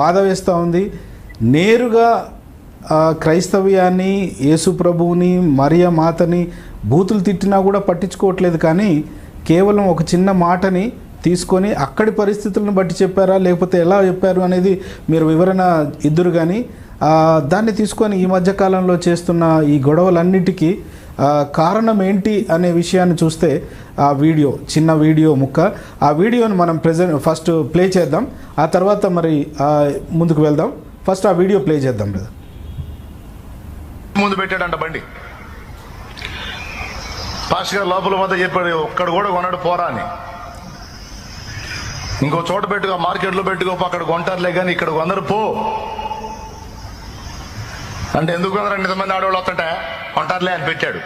బాధ వేస్తూ ఉంది. నేరుగా క్రైస్తవ్యాన్ని యేసు ప్రభువుని మరియ మాతని బూతులు తిట్టినా కూడా పట్టించుకోవట్లేదు. కానీ కేవలం ఒక చిన్న మాటని తీసుకొని అక్కడి పరిస్థితులను బట్టి చెప్పారా? లేకపోతే ఎలా చెప్పారు అనేది మీరు వివరణ ఇద్దరు కానీ దాన్ని తీసుకొని ఈ మధ్యకాలంలో చేస్తున్న ఈ గొడవలన్నిటికీ కారణం ఏంటి అనే విషయాన్ని చూస్తే ఆ వీడియో చిన్న వీడియో ముక్క. ఆ వీడియోని మనం ప్రెజెంట్ ఫస్ట్ ప్లే చేద్దాం. ఆ తర్వాత మరి ముందుకు వెళ్దాం. ఫస్ట్ ఆ వీడియో ప్లే చేద్దాం బ్రదర్ ముందు పెట్టాడంట బండి. పాస్ గారు లోపల వద్ద చెప్పాడు ఒక్కడు కూడా కొనడు పోరా అని. ఇంకో చోట పెట్టుకో మార్కెట్లో పెట్టుకోపో అక్కడ కొంటారులే కానీ ఇక్కడ కొందరు పో. అంటే ఎందుకు కొందరు ఇంతమంది ఆడవాళ్ళు వస్తుంటే? ఉంటారులే అని పెట్టాడు.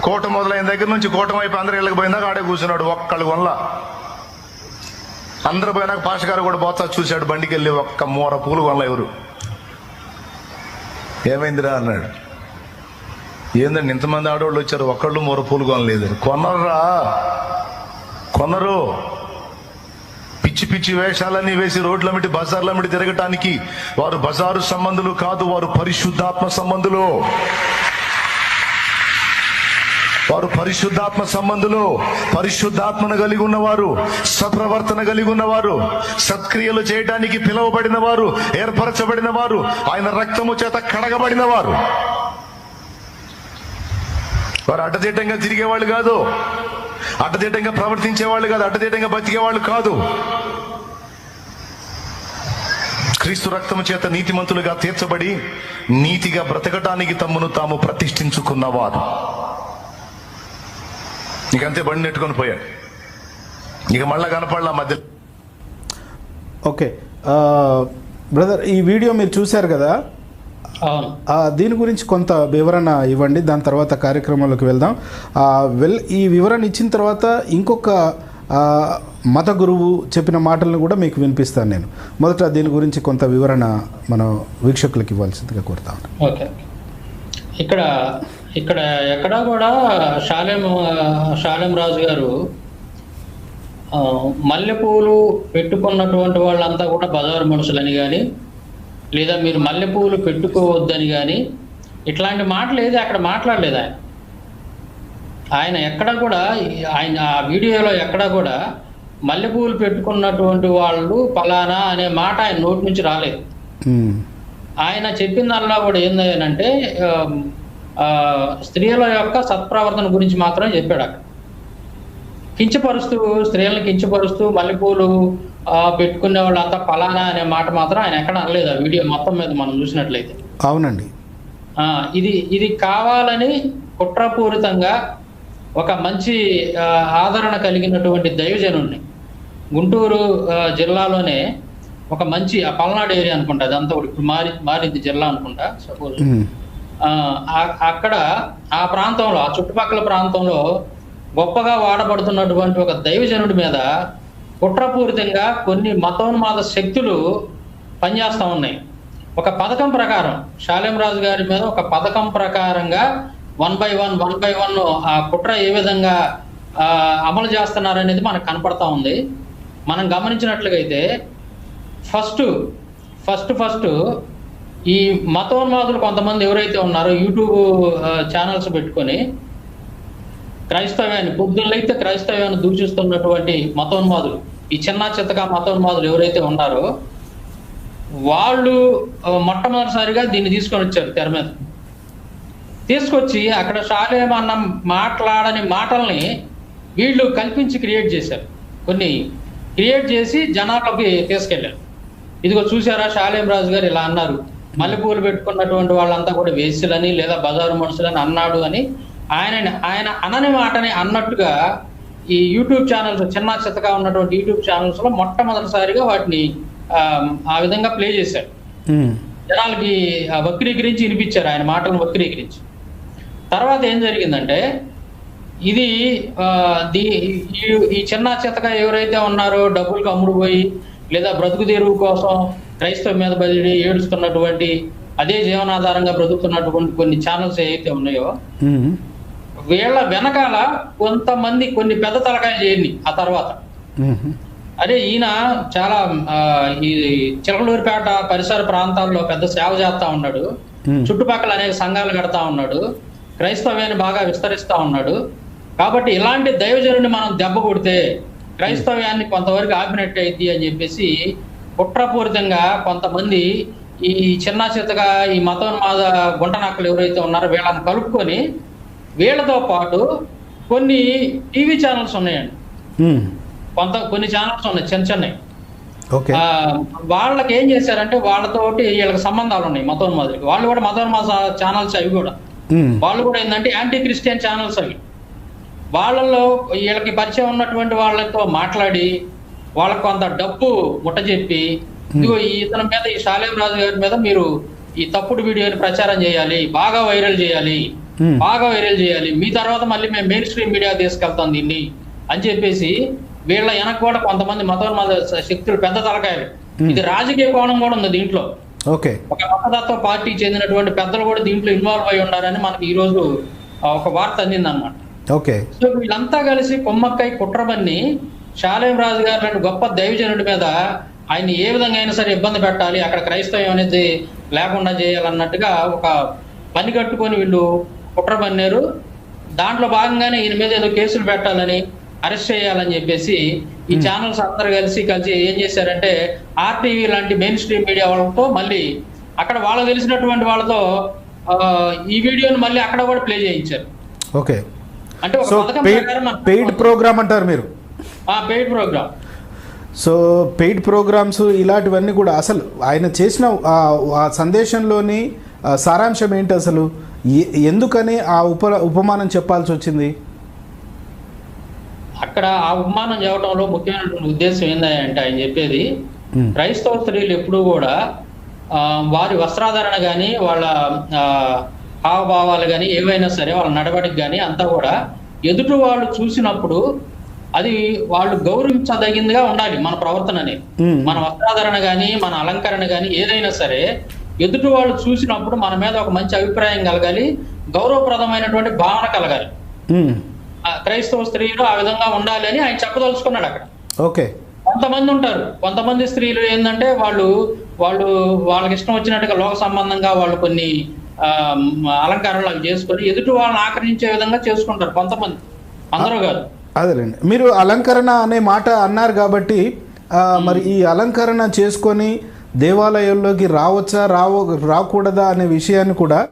కోట మొదలైన దగ్గర నుంచి కోటం వైపు అందరు ఇళ్ళకి పోయిందాక ఆడే కూర్చున్నాడు ఒక్కళ్ళు కొనలా. అందరు పోయినాక పాష గారు కూడా బోత్స చూశాడు బండికి వెళ్ళి ఒక్క మూర పూలు కొనలా ఎవరు. ఏమైందిరా అన్నాడు. ఏందండి ఇంతమంది ఆడవాళ్ళు వచ్చారు ఒక్కళ్ళు మూర పూలు కొనలేదు. కొనరా కొనరు. పిచ్చి పిచ్చి వేషాలన్నీ వేసి రోడ్లమిటి బజార్లమిటి తిరగటానికి వారు బజారు సంబంధులు కాదు వారు పరిశుద్ధాత్మ సంబంధులు. వారు పరిశుద్ధాత్మ సంబంధులు పరిశుద్ధాత్మను కలిగి ఉన్నవారు సప్రవర్తన కలిగి ఉన్నవారు సత్క్రియలు చేయడానికి పిలువబడిన వారు ఏర్పరచబడిన వారు ఆయన రక్తము చేత కడగబడిన వారు. వారు అడ్డదిడ్డంగా తిరిగేవాళ్ళు కాదు. అడ్డదిడ్డంగా ప్రవర్తించేవాళ్ళు కాదు అడ్డదిడ్డంగా బతికేవాళ్ళు కాదు. క్రీస్తు రక్తము చేత నీతిమంతులుగా తీర్చబడి నీతిగా బ్రతకటానికి తమ్మును తాము ప్రతిష్ఠించుకున్నవారు ఇక అంతే బండి నెట్టుకొని పోయాడు. ఇక మళ్ళా కనపడలా మధ్య ఓకే. బ్రదర్ ఈ వీడియో మీరు చూశారు కదా? దీని గురించి కొంత వివరణ ఇవ్వండి. దాని తర్వాత కార్యక్రమంలోకి వెళ్దాం. వెల్ ఈ వివరణ ఇచ్చిన తర్వాత ఇంకొక మత గురువు చెప్పిన మాటలను కూడా మీకు వినిపిస్తాను నేను. మొదట దీని గురించి కొంత వివరణ మన వీక్షకులకు ఇవ్వాల్సిందిగా కోరుతాను ఓకే. ఇక్కడ ఇక్కడ ఎక్కడా కూడా షాలేం షాలేం రాజు గారు మల్లెపూలు పెట్టుకున్నటువంటి వాళ్ళంతా కూడా బజారు మనుషులని కానీ లేదా మీరు మల్లెపూలు పెట్టుకోవద్దని కానీ ఇట్లాంటి మాటలు ఏది అక్కడ మాట్లాడలేదు ఆయన. ఆయన ఎక్కడ కూడా ఆయన ఆ వీడియోలో ఎక్కడా కూడా మల్లెపూలు పెట్టుకున్నటువంటి వాళ్ళు పలానా అనే మాట ఆయన నోటి నుంచి రాలేదు. ఆయన చెప్పిందల్లా కూడా ఏందంటే స్త్రీల యొక్క సత్ప్రవర్తన గురించి మాత్రం చెప్పాడు అక్కడ. కించపరుస్తూ స్త్రీలను కించపరుస్తూ మల్లెపూలు పెట్టుకునే వాళ్ళంతా ఫలానా అనే మాట మాత్రం ఆయన ఎక్కడ అనలేదు. ఆ వీడియో మొత్తం మీద మనం చూసినట్లయితే. అవునండి. ఆ, ఇది ఇది కావాలని కుట్రపూరితంగా ఒక మంచి ఆదరణ కలిగినటువంటి దైవజనుడిని గుంటూరు జిల్లాలోనే ఒక మంచి ఆ పల్నాడు ఏరియా అనుకుంటా అదంతా ఇప్పుడు మారి మారింది జిల్లా అనుకుంటా సపోజ్ అక్కడ ఆ ప్రాంతంలో ఆ చుట్టుపక్కల ప్రాంతంలో గొప్పగా వాడబడుతున్నటువంటి ఒక దైవజనుడి మీద కుట్రపూరితంగా కొన్ని మతోన్మాద శక్తులు పనిచేస్తూ ఉన్నాయి. ఒక పథకం ప్రకారం శాలేం రాజు గారి మీద ఒక పథకం ప్రకారంగా one by one one by one ఆ కుట్ర ఏ విధంగా అమలు చేస్తున్నారనేది మనకు కనపడతా ఉంది. మనం గమనించినట్లుగైతే ఫస్ట్ ఫస్ట్ ఫస్ట్ ఈ మతోన్మాదులు కొంతమంది ఎవరైతే ఉన్నారో యూట్యూబ్ ఛానల్స్ పెట్టుకొని క్రైస్తవ్యాన్ని పొద్దున్నైతే క్రైస్తవ్యాన్ని దూషిస్తున్నటువంటి మతోన్మాదులు ఈ చిన్న చిత్తక మతోన్మాదులు ఎవరైతే ఉన్నారో వాళ్ళు మొట్టమొదటిసారిగా దీన్ని తీసుకొని వచ్చారు తెర మీద. తీసుకొచ్చి అక్కడ షాలేం మాట్లాడని మాటల్ని వీళ్ళు కల్పించి క్రియేట్ చేశారు. కొన్ని క్రియేట్ చేసి జనాల్లోకి తీసుకెళ్ళారు. ఇదిగో చూసారా షాలేం రాజు గారు ఇలా అన్నారు. మల్లెపూలు పెట్టుకున్నటువంటి వాళ్ళంతా కూడా వేసులని లేదా బజారు మనుషులని అన్నాడు అని ఆయన ఆయన అనని మాటని అన్నట్టుగా ఈ యూట్యూబ్ ఛానల్స్ చిన్న చిత్తగా ఉన్నటువంటి యూట్యూబ్ ఛానల్స్లో మొట్టమొదటిసారిగా వాటిని ఆ, విధంగా ప్లే చేశారు ఉమ్, జనాలకి వక్రీకరించి వినిపించారు. ఆయన మాటలను వక్రీకరించి. తర్వాత ఏం జరిగిందంటే ఇది దీ ఈ- చిన్న చితక ఎవరైతే ఉన్నారో డబ్బులకు అమ్ముడుపోయి లేదా బ్రతుకు తెరువు కోసం క్రైస్తవ మీద బదిలీ ఏడుస్తున్నటువంటి అదే జీవనాధారంగా బ్రతుకుతున్నటువంటి కొన్ని ఛానల్స్ ఏవైతే ఉన్నాయో వీళ్ళ వెనకాల కొంతమంది కొన్ని పెద్ద తలకాయలు చేయండి ఆ తర్వాత. అదే ఈయన చాలా ఈ చిలకలూరిపేట పరిసర ప్రాంతాల్లో పెద్ద సేవ చేస్తా ఉన్నాడు. చుట్టుపక్కల అనేక సంఘాలు కడతా ఉన్నాడు. క్రైస్తవ్యాన్ని బాగా విస్తరిస్తా ఉన్నాడు. కాబట్టి ఇలాంటి దైవజనుడిని మనం దెబ్బ కొడితే క్రైస్తవ్యాన్ని కొంతవరకు ఆపినట్టు అయింది అని చెప్పేసి కుట్రపూరితంగా కొంతమంది ఈ చిన్న చిత్తగా ఈ మతోన్మాద గుంటనక్కలు ఎవరైతే ఉన్నారో వీళ్ళని కలుపుకొని వీళ్ళతో పాటు కొన్ని టీవీ ఛానల్స్ ఉన్నాయండి. కొంత కొన్ని ఛానల్స్ ఉన్నాయి చిన్న చిన్నవి. వాళ్ళకి ఏం చేశారంటే వాళ్ళతోటి వీళ్ళకి సంబంధాలు ఉన్నాయి మతోన్మాదులకి. వాళ్ళు కూడా మతోన్మాద ఛానల్స్ అవి కూడా. వాళ్ళు కూడా ఏంటంటే యాంటీ క్రిస్టియన్ ఛానల్స్ అవి. వాళ్ళల్లో వీళ్ళకి పరిచయం ఉన్నటువంటి వాళ్ళతో మాట్లాడి వాళ్ళకి కొంత డబ్బు ముట్టజెప్పి ఇదిగో ఇతని మీద ఈ శాలేం రాజు గారి మీద మీరు ఈ తప్పుడు వీడియోని ప్రచారం చేయాలి బాగా వైరల్ చేయాలి బాగా వైరల్ చేయాలి. మీ తర్వాత మళ్ళీ మేము మెయిన్ స్ట్రీమ్ మీడియా తీసుకెళ్తాం దీన్ని అని చెప్పేసి వీళ్ళ వెనక కూడా కొంతమంది మతోన్మాద శక్తులు పెద్ద తలకాయలు. ఇది రాజకీయ కోణం కూడా ఉంది దీంట్లో. ఓకే. ఒక మతతత్వ పార్టీకి చెందినటువంటి పెద్దలు కూడా దీంట్లో ఇన్వాల్వ్ అయి ఉన్నారని మనకి ఈ రోజు ఒక వార్త అందింది అనమాట ఓకే. సో వీళ్ళంతా కలిసి కొమ్మక్కై కుట్రబన్ని శాలేం రాజు గారు లాంటి గొప్ప దైవజనుడి మీద ఆయన ఏ విధంగా అయినా సరే ఇబ్బంది పెట్టాలి అక్కడ క్రైస్తవం అనేది లేకుండా చేయాలన్నట్టుగా ఒక పని కట్టుకొని వీళ్ళు కుట్ర పన్నారు. దాంట్లో భాగంగానే ఈయన మీద ఏదో కేసులు పెట్టాలని అరెస్ట్ చేయాలని చెప్పేసి ఈ ఛానల్స్ అందరు కలిసి కలిసి ఏం చేశారంటే ఆర్టీవీ లాంటి మెయిన్ స్ట్రీమ్ మీడియా వాళ్ళతో మళ్ళీ అక్కడ వాళ్ళకి తెలిసినటువంటి వాళ్ళతో ఈ వీడియోని మళ్ళీ అక్కడ కూడా ప్లే చేయించారు. ఓకే. అంటే పెయిడ్ ప్రోగ్రామ్ అంటారు మీరు? ఆ paid program. So paid programs ఇలాంటివన్నీ కూడా అసలు ఆయన చేసిన ఆ సందేశంలోని సారాంశం ఏంటి అసలు? ఎందుకని ఆ ఉప ఉపమానం చెప్పాల్సి వచ్చింది? అక్కడ ఆ ఉపమానం చెప్పడంలో ముఖ్యమైనటువంటి ఉద్దేశం ఏంటంటే ఆయన చెప్పేది క్రైస్తవ స్త్రీలు ఎప్పుడూ కూడా వారి వస్త్రాధరణ కానీ వాళ్ళ హావభావాలు కానీ ఏవైనా సరే వాళ్ళ నడవడికి కానీ అంతా కూడా ఎదుటి వాళ్ళు చూసినప్పుడు అది వాళ్ళు గౌరవించదగిందిగా ఉండాలి మన ప్రవర్తన అనేది మన వస్త్రాధరణ కానీ మన అలంకరణ కానీ ఏదైనా సరే ఎదుటి వాళ్ళు చూసినప్పుడు మన మీద ఒక మంచి అభిప్రాయం కలగాలి గౌరవప్రదమైనటువంటి భావన కలగాలి. క్రైస్తవ స్త్రీలు ఆ విధంగా ఉండాలి అని ఆయన చెప్పదలుచుకున్నాడు అక్కడ. ఓకే. కొంతమంది ఉంటారు. కొంతమంది స్త్రీలు ఏంటంటే వాళ్ళు వాళ్ళు వాళ్ళకి ఇష్టం వచ్చినట్టుగా లోక సంబంధంగా వాళ్ళు కొన్ని అలంకారాలు అవి చేసుకొని ఎదుటి వాళ్ళని ఆకర్షించే విధంగా చేసుకుంటారు కొంతమంది. అందరూ కాదు. అదేలేండి. మీరు అలంకరణ అనే మాట అన్నారు కాబట్టి ఆ, మరి ఈ అలంకరణ చేసుకొని దేవాలయంలోకి రావచ్చా రావ రాకూడదా అనే విషయాన్ని కూడా